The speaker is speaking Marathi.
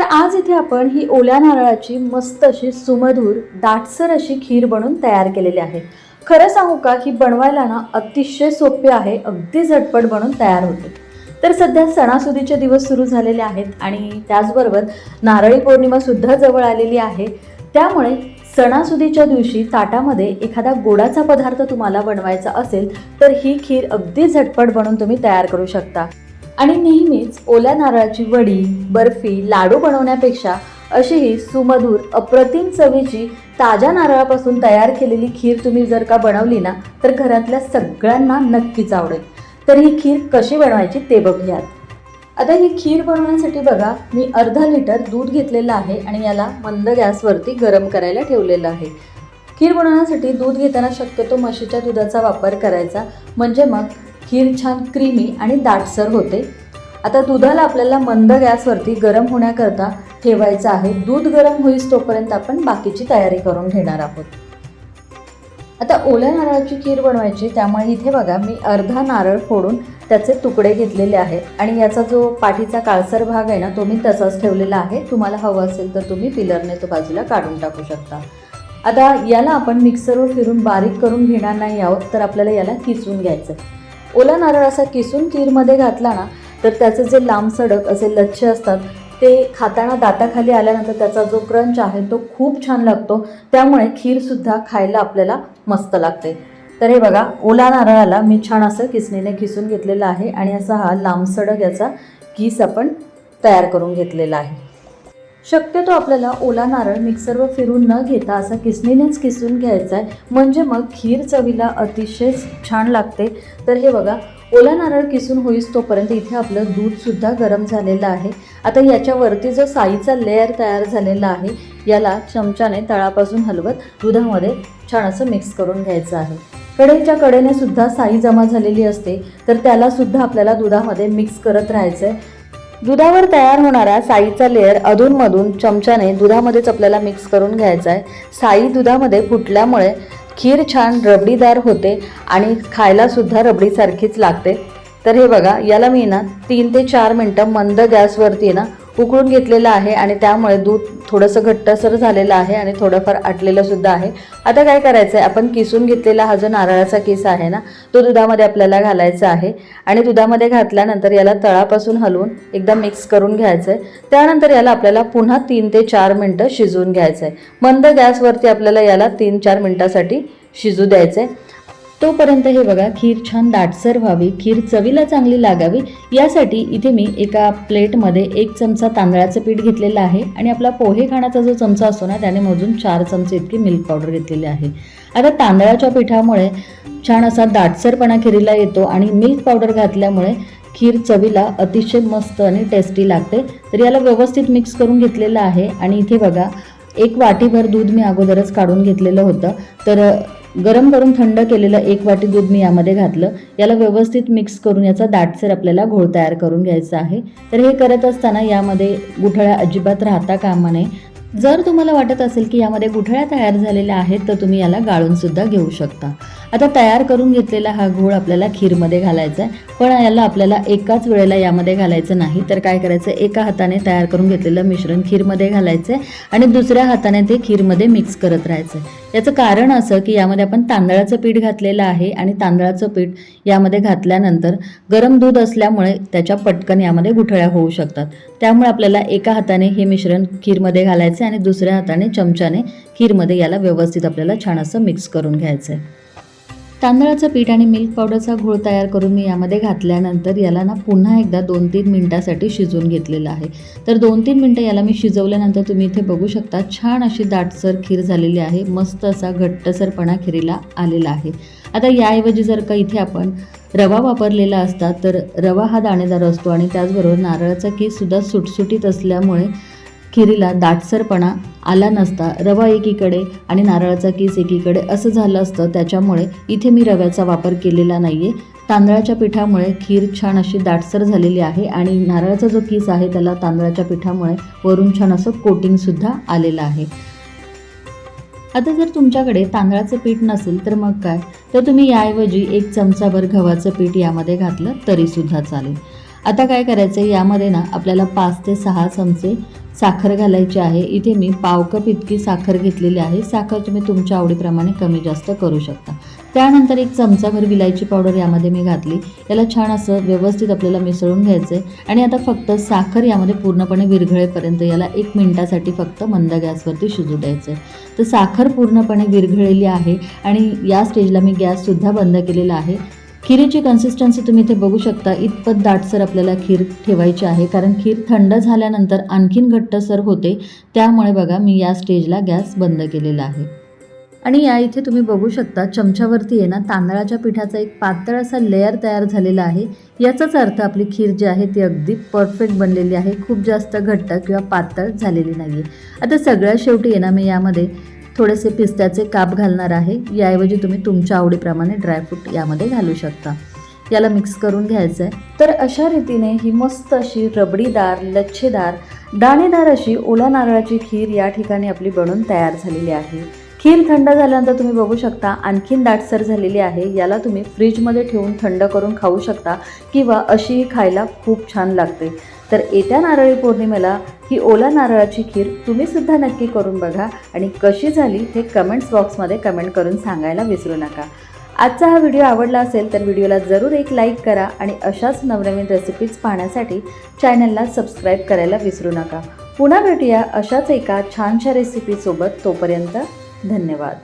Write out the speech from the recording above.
तर आज इथे आपण ही ओल्या नारळाची मस्त अशी सुमधूर दाटसर अशी खीर बनवून तयार केलेली आहे. खरं सांगू का ही बनवायला ना अतिशय सोपे आहे अगदी झटपट बनून तयार होते. तर सध्या सणासुदीचे दिवस सुरू झालेले आहेत आणि त्याचबरोबर नारळी पौर्णिमासुद्धा जवळ आलेली आहे. त्यामुळे सणासुदीच्या दिवशी ताटामध्ये एखादा गोडाचा पदार्थ तुम्हाला बनवायचा असेल तर ही खीर अगदी झटपट बनवून तुम्ही तयार करू शकता. आणि नेहमीच ओल्या नारळाची वडी बर्फी लाडू बनवण्यापेक्षा अशी ही सुमधूर अप्रतिम चवीची ताज्या नारळापासून तयार केलेली खीर तुम्ही जर का बनवली ना तर घरातल्या सगळ्यांना नक्कीच आवडेल. तर ही खीर कशी बनवायची ते बघूयात. आता ही खीर बनवण्यासाठी बघा मी अर्धा लिटर दूध घेतलेलं आहे आणि याला मंद गॅसवरती गरम करायला ठेवलेलं आहे. खीर बनवण्यासाठी दूध घेताना शक्यतो म्हशीच्या दुधाचा वापर करायचा. म्हणजे मग खीर छान क्रीमी आणि दाटसर होते. आता दुधाला आपल्याला मंद गॅसवरती गरम होण्याकरता ठेवायचं आहे. दूध गरम होईस तोपर्यंत आपण बाकीची तयारी करून घेणार आहोत. आता ओल्या नारळाची खीर बनवायची त्यामुळे इथे बघा मी अर्धा नारळ फोडून त्याचे तुकडे घेतलेले आहेत. आणि याचा जो पाठीचा काळसर भाग आहे ना तो मी तसाच ठेवलेला आहे. तुम्हाला हवं असेल तर तुम्ही पिलरने तो बाजूला काढून टाकू शकता. आता याला आपण मिक्सरवर फिरून बारीक करून घेणार नाही आहोत तर आपल्याला याला किसून घ्यायचं आहे ओला नारळ असा किसून खीरमध्ये घातला ना तर त्याचे जे लांब सडक असे लच्छे असतात ते खाताना दाताखाली आल्यानंतर त्याचा जो क्रंच आहे तो खूप छान लागतो. त्यामुळे खीरसुद्धा खायला आपल्याला मस्त लागते. तर हे बघा ओला नारळाला मी छान असं किसणीने किसून घेतलेलं आहे आणि असा हा लांबसडक याचा किस आपण तयार करून घेतलेला आहे. शक्यतो आपल्याला ओला नारळ मिक्सरवर फिरून न घेता असा किसणीनेच किसून घ्यायचा आहे म्हणजे मग खीर चवीला अतिशय छान लागते. तर हे बघा ओला नारळ किसून होईस तोपर्यंत इथे आपलं दूधसुद्धा गरम झालेलं आहे. आता याच्यावरती जो साईचा लेअर तयार झालेला आहे याला चमच्याने तळापासून हलवत दुधामध्ये छान असं मिक्स करून घ्यायचं आहे. कढईच्या कडेने सुद्धा साई जमा झालेली असते तर त्याला सुद्धा आपल्याला दुधामध्ये मिक्स करत राहायचं आहे दुधावर तयार होणारा साईचा लेअर अधूनमधून चमच्याने दुधामध्येच आपल्याला मिक्स करून घ्यायचा आहे. साई दुधामध्ये फुटल्यामुळे खीर छान रबडीदार होते आणि खायलासुद्धा रबडीसारखीच लागते. तर हे बघा याला मी ना तीन ते चार मिनटं मंद गॅसवरती ना उकळून घेतलेलं आहे आणि त्यामुळे दूध थोडंसं घट्टसर झालेलं आहे आणि थोडंफार आटलेलं सुद्धा आहे. आता काय करायचं आहे आपण किसून घेतलेला हा जो नारळाचा किस आहे ना तो दुधामध्ये आपल्याला घालायचा आहे आणि दुधामध्ये घातल्यानंतर याला तळापासून हलवून एकदा मिक्स करून घ्यायचं आहे त्यानंतर याला आपल्याला पुन्हा तीन ते चार मिनटं शिजवून घ्यायचं आहे मंद गॅसवरती आपल्याला याला तीन चार मिनटासाठी शिजू द्यायचं आहे तोपर्यंत हे बघा खीर छान दाटसर व्हावी खीर चवीला चांगली लागावी यासाठी इथे मी एका प्लेटमध्ये एक चमचा तांदळाचं पीठ घेतलेलं आहे आणि आपला पोहे खाण्याचा जो चमचा असतो ना त्याने मोजून चार चमचे इतकी मिल्क पावडर घेतलेली आहे. आता तांदळाच्या पिठामुळे छान असा दाटसरपणा खिरीला येतो आणि मिल्क पावडर घातल्यामुळे खीर चवीला अतिशय मस्त आणि टेस्टी लागते. तर याला व्यवस्थित मिक्स करून घेतलेलं आहे आणि इथे बघा एक वाटीभर दूध मी अगोदरच काढून घेतलेलं होतं. तर गरम करून थंड केलेलं एक वाटी दूध मी यामध्ये घातलं. याला व्यवस्थित मिक्स करून याचा दाटसर आपल्याला घोळ तयार करून घ्यायचा आहे. तर हे करत असताना यामध्ये गुठळ्या अजिबात राहता कामा नये. जर तुम्हाला वाटत असेल की यामध्ये गुठळ्या तयार झालेल्या आहेत तर तुम्ही याला गाळून सुद्धा घेऊ शकता. आता तयार करून घेतलेला हा घोळ आपल्याला खीरमध्ये घालायचा आहे. पण याला आपल्याला एकाच वेळेला यामध्ये घालायचं नाही. तर काय करायचं? एका हाताने तयार करून घेतलेलं मिश्रण खीरमध्ये घालायचं आहे आणि दुसऱ्या हाताने ते खीरमध्ये मिक्स करत राहायचं आहे. याचं कारण असं की यामध्ये आपण तांदळाचं पीठ घातलेलं आहे आणि तांदळाचं पीठ यामध्ये घातल्यानंतर गरम दूध असल्यामुळे त्याच्या पटकन यामध्ये गुठळ्या होऊ शकतात. त्यामुळे आपल्याला एका हाताने हे मिश्रण खीरमध्ये घालायचं आहे आणि दुसऱ्या हाताने चमच्याने खीरमध्ये याला व्यवस्थित आपल्याला छान असं मिक्स करून घ्यायचं आहे. तांदळाचं पीठ आणि मिल्क पावडरचा घोळ तयार करून मी यामध्ये घातल्यानंतर याला ना पुन्हा एकदा दोन तीन मिनटासाठी शिजवून घेतलेलं आहे. तर दोन तीन मिनटं याला मी शिजवल्यानंतर तुम्ही इथे बघू शकता छान अशी दाटसर खीर झालेली आहे. मस्त असा घट्टसरपणा खिरीला आलेला आहे. आता याऐवजी जर का इथे आपण रवा वापरलेला असता तर रवा हा दाणेदार असतो आणि त्याचबरोबर नारळाचा केससुद्धा सुटसुटीत असल्यामुळे खिरीला दाटसरपणा आला नसता. रवा एकीकडे आणि नारळाचा केस एकीकडे. असं झालं असतं. त्याच्यामुळे इथे मी रव्याचा वापर केलेला नाही आहे तांदळाच्या पिठामुळे खीर छान अशी दाटसर झालेली आहे आणि नारळाचा जो केस आहे त्याला तांदळाच्या पिठामुळे वरून छान असं कोटिंगसुद्धा आलेलं आहे. आता जर तुमच्याकडे तांदळाचं पीठ नसेल तर मग काय? तर तुम्ही याऐवजी एक चमचाभर गव्हाचं पीठ यामध्ये घातलं तरीसुद्धा चालेल. आता काय करायचं आहे यामध्ये ना आपल्याला पाच ते सहा चमचे साखर घालायची आहे. इथे मी पाव कप इतकी साखर घेतलेली आहे. साखर तुम्ही तुमच्या आवडीप्रमाणे कमी जास्त करू शकता. त्यानंतर एक चमचाभर विलायची पावडर यामध्ये मी घातली. याला छान असं व्यवस्थित आपल्याला मिसळून घ्यायचं आहे आणि आता फक्त साखर यामध्ये पूर्णपणे विरघळेपर्यंत याला एक मिनटासाठी फक्त मंद गॅसवरती शिजू द्यायचं आहे तर साखर पूर्णपणे विरघळलेली आहे. आणि या स्टेजला मी गॅससुद्धा बंद केलेला आहे. खिरीची कन्सिस्टन्सी तुम्ही इथे बघू शकता. इतपत दाटसर आपल्याला खीर ठेवायची आहे. कारण खीर थंड झाल्यानंतर आणखीन घट्टसर होते. त्यामुळे बघा मी या स्टेजला गॅस बंद केलेला आहे. आणि या इथे तुम्ही बघू शकता चमच्यावरती आहे ना तांदळाच्या पिठाचा एक पातळ असा लेअर तयार झालेला आहे. याचाच अर्थ आपली खीर जी आहे ती अगदी परफेक्ट बनलेली आहे. खूप जास्त घट्ट किंवा पातळ झालेली नाही आहे आता सगळ्यात शेवटी आहे ना मी यामध्ये थोडेसे पिस्त्याचे काप घालणार आहे. याऐवजी तुम्ही तुमच्या आवडीप्रमाणे ड्रायफ्रूट यामध्ये घालू शकता. याला मिक्स करून घ्यायचं आहे तर अशा रीतीने ही मस्त अशी रबडीदार लच्छेदार दाणेदार अशी ओला नारळाची खीर या ठिकाणी आपली बनून तयार झालेली आहे. खीर थंड झाल्यानंतर तुम्ही बघू शकता आणखीन दाटसर झालेली आहे. याला तुम्ही फ्रीजमध्ये ठेवून थंड करून खाऊ शकता किंवा अशीही खायला खूप छान लागते. तर येत्या नारळी पौर्णिमेला ही ओला नारळाची खीर तुम्हीसुद्धा नक्की करून बघा आणि कशी झाली हे कमेंट्स बॉक्समध्ये कमेंट करून सांगायला विसरू नका. आजचा हा व्हिडिओ आवडला असेल तर व्हिडिओला जरूर एक लाईक करा आणि अशाच नवनवीन रेसिपीज पाहण्यासाठी चॅनलला सबस्क्राईब करायला विसरू नका. पुन्हा भेटूया अशाच एका छानशा रेसिपीसोबत तोपर्यंत धन्यवाद.